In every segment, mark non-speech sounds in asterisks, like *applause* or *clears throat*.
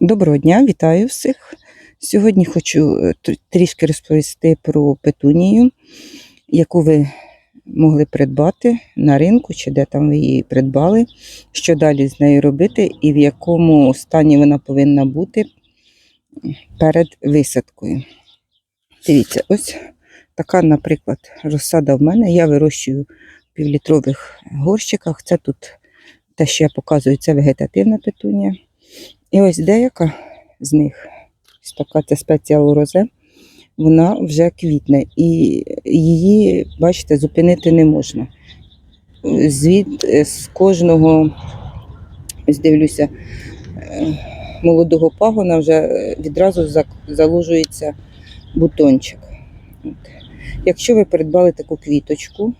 Доброго дня, вітаю всіх. Сьогодні хочу е, трішки розповісти про петунію, яку ви могли придбати на ринку, чи де там ви її придбали, що далі з нею робити і в якому стані вона повинна бути перед висадкою. Дивіться, ось така, наприклад, розсада в мене. Я вирощую в півлітрових горщиках. Це тут те, що я показую, це вегетативна петунія. І ось деяка з них, ось така це спеціал розе, вона вже квітне, і її, бачите, зупинити не можна. Звід е, з кожного, ось дивлюся, е, молодого пагона вже е, відразу заложується бутончик. Якщо ви придбали таку квіточку,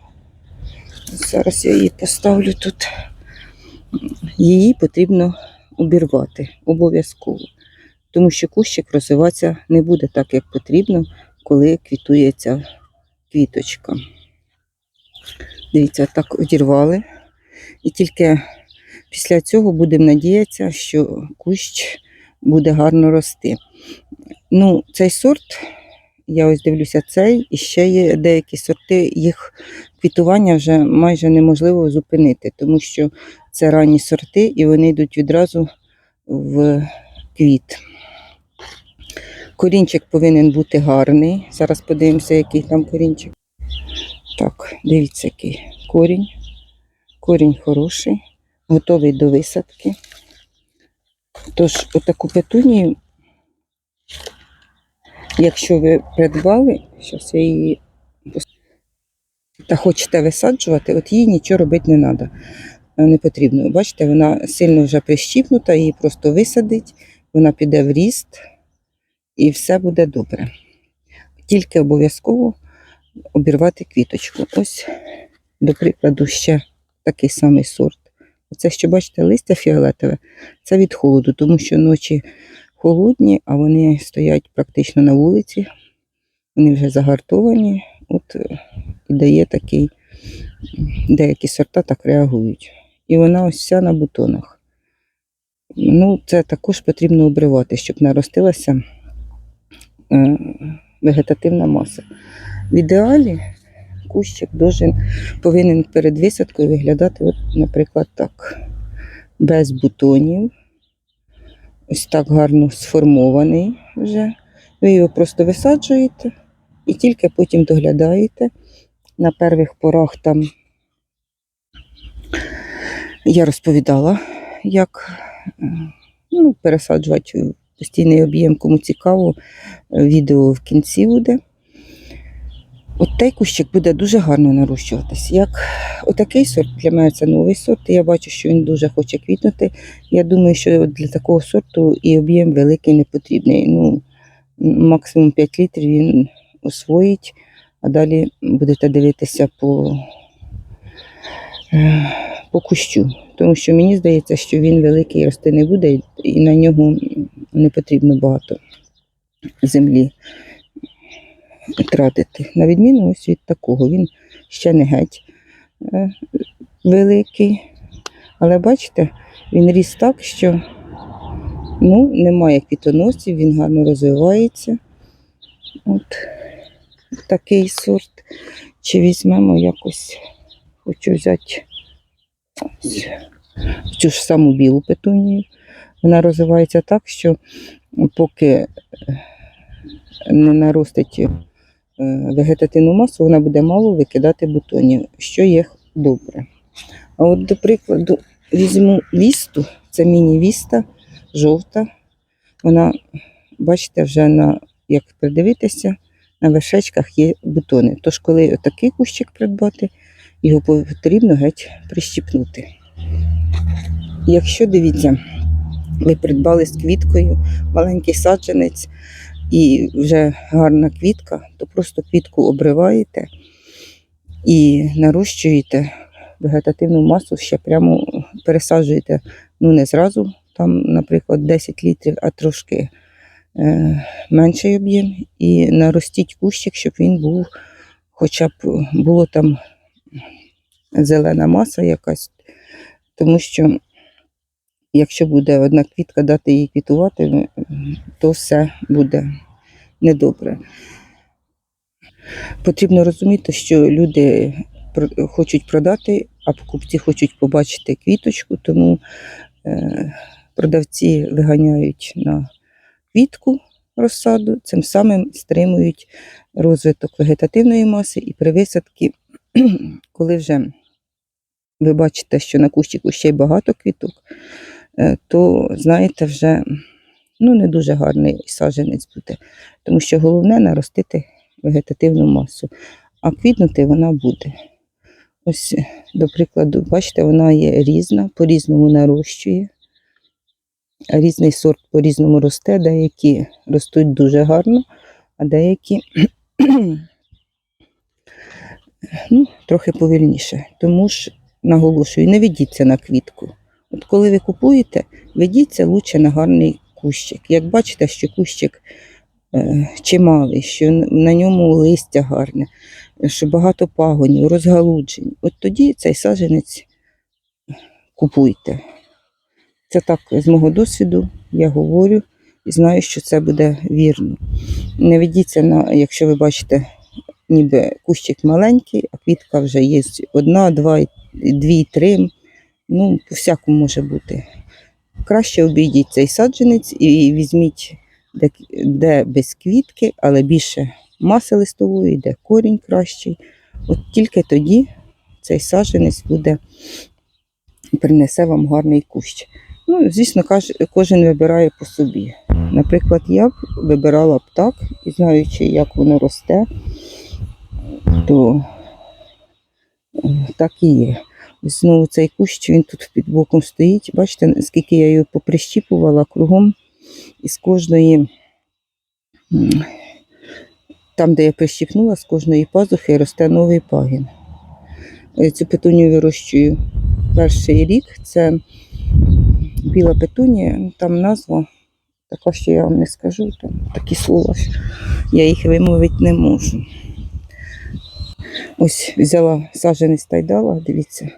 зараз я її поставлю тут, її потрібно обірвати обов'язково. Тому що кущик розвиватися не буде так, як потрібно, коли квітує ця квіточка. Дивіться, так одірвали. І тільки після цього будемо надіятися, що кущ буде гарно рости. Ну, цей сорт, я ось дивлюся, цей, і ще є деякі сорти, їх квітування вже майже неможливо зупинити, тому що це ранні сорти, і вони йдуть відразу в квіт. Корінчик повинен бути гарний. Зараз подивимося, який там корінчик. Так, дивіться, який корінь. Корінь хороший, готовий до висадки. Тож, отаку петунію, якщо ви придбали, зараз я її та хочете висаджувати, от їй нічого робити не треба. Не потрібно. Бачите, вона сильно вже прищіпнута, її просто висадить, вона піде в ріст і все буде добре. Тільки обов'язково обірвати квіточку. Ось, до прикладу, ще такий самий сорт. Оце, що бачите, листя фіолетове, це від холоду, тому що ночі холодні, а вони стоять практично на вулиці, вони вже загартовані. От е, і дає такий, деякі сорта так реагують. І вона ось вся на бутонах. Ну, це також потрібно обривати, щоб наростилася е, вегетативна маса. В ідеалі кущик должен, повинен перед висадкою виглядати, от, наприклад, так. Без бутонів. Ось так гарно сформований вже. Ви його просто висаджуєте і тільки потім доглядаєте. На перших порах там я розповідала, як е, ну, пересаджувати постійний об'єм, кому цікаво, відео в кінці буде. От той кущик буде дуже гарно нарощуватись. Як отакий сорт для мене це новий сорт. Я бачу, що він дуже хоче квітнути. Я думаю, що для такого сорту і об'єм великий не потрібний. Ну, максимум 5 літрів він освоїть, а далі будете дивитися по, е, по кущу. Тому що мені здається, що він великий рости не буде, і на нього не потрібно багато землі тратити. На відміну ось від такого. Він ще не геть е, великий. Але бачите, він ріс так, що ну, немає квітоносів, він гарно розвивається. От такий сорт. Чи візьмемо якось, хочу взяти ось цю ж саму білу петунію. Вона розвивається так, що поки е, не наростить вегетативну масу, вона буде мало викидати бутонів, що є добре. А от, до прикладу, візьму вісту, це міні-віста, жовта. Вона, бачите, вже на, як придивитися, на вершечках є бутони. Тож, коли отакий кущик придбати, його потрібно геть прищіпнути. Якщо дивіться, ви придбали з квіткою маленький саджанець і вже гарна квітка, то просто квітку обриваєте і нарощуєте вегетативну масу, ще прямо пересаджуєте, ну не зразу, там, наприклад, 10 літрів, а трошки е, менший об'єм, і наростіть кущик, щоб він був, хоча б було там зелена маса якась, тому що якщо буде одна квітка дати їй квітувати, то все буде недобре. Потрібно розуміти, що люди хочуть продати, а покупці хочуть побачити квіточку, тому е, продавці виганяють на квітку розсаду, цим самим стримують розвиток вегетативної маси і при висадці, *clears throat* коли вже ви бачите, що на кущику ще й багато квіток, е, то знаєте, вже ну, не дуже гарний саджанець буде. Тому що головне наростити вегетативну масу, а квітнути вона буде. Ось, до прикладу, бачите, вона є різна, по-різному нарощує. Різний сорт по-різному росте, деякі ростуть дуже гарно, а деякі *clears throat* ну, трохи повільніше. Тому ж наголошую, не ведіться на квітку. От коли ви купуєте, ведіться лучше на гарний кущик. Як бачите, що кущик е, чималий, що на ньому листя гарне, що багато пагонів, розгалуджень. От тоді цей саджанець купуйте. Це так з мого досвіду я говорю і знаю, що це буде вірно. Не ведіться на, якщо ви бачите, ніби кущик маленький, а квітка вже є одна, два, дві, три. Ну, по-всякому може бути. Краще обійдіть цей саджанець і візьміть, де, без квітки, але більше маси листової, де корінь кращий. От тільки тоді цей саджанець буде, принесе вам гарний кущ. Ну, звісно, кожен вибирає по собі. Наприклад, я б вибирала б так, і знаючи, як воно росте, то е, так і є. Знову цей кущ, він тут під боком стоїть. Бачите, скільки я його поприщіпувала кругом, і з кожної, там, де я прищіпнула, з кожної пазухи росте новий пагін. Е, Цю петунію вирощую перший рік. Це біла петунія, там назва така, що я вам не скажу, там такі слова, що я їх вимовити не можу. Ось взяла саджанець тайдала, дивіться,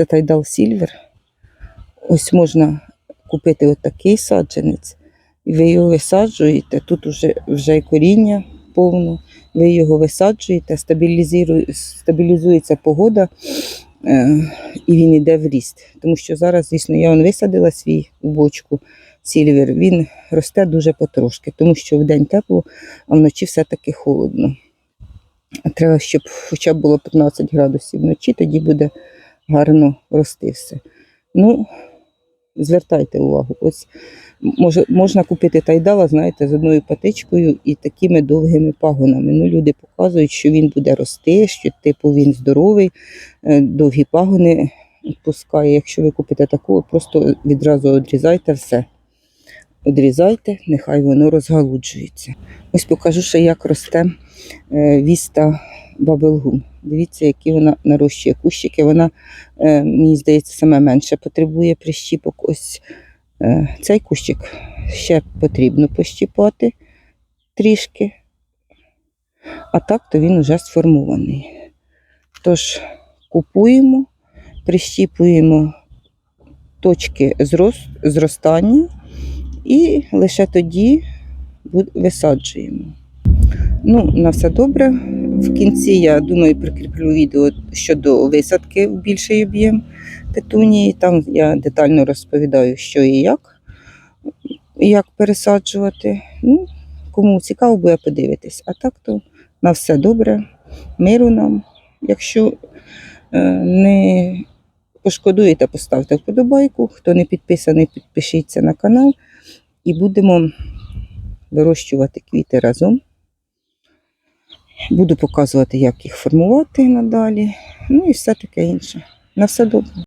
це тайдал Сільвер. Ось можна купити отакий саджанець, і ви його висаджуєте. Тут вже, вже коріння повно, ви його висаджуєте, стабілізується погода, е, і він йде в ріст. Тому що зараз, звісно, я он висадила свій бочку Сільвер, він росте дуже потрошки, тому що в день тепло, а вночі все-таки холодно. Треба, щоб хоча б було 15 градусів вночі, тоді буде гарно рости все. Ну, звертайте увагу. Ось може, можна купити тайдала, знаєте, з одною патичкою і такими довгими пагонами. Ну, люди показують, що він буде рости, що типу він здоровий, е, довгі пагони пускає. Якщо ви купите таку, просто відразу відрізайте все. Одрізайте, нехай воно розгалуджується. Ось покажу ще, як росте віста бабелгум. Дивіться, які вона нарощує кущики. Вона, е, мені здається, саме менше потребує прищіпок. Ось е, цей кущик ще потрібно пощіпати трішки. А так то він вже сформований. Тож купуємо, прищіпуємо точки зрос- зростання і лише тоді висаджуємо. Ну, на все добре. В кінці, я думаю, прикріплю відео щодо висадки в більший об'єм петунії. Там я детально розповідаю, що і як, як пересаджувати. Ну, кому цікаво, буде подивитись. А так то на все добре, миру нам. Якщо е, не пошкодуєте, поставте вподобайку. Хто не підписаний, підпишіться на канал і будемо вирощувати квіти разом. Буду показувати, як їх формувати надалі. Ну і все таке інше. На все добре.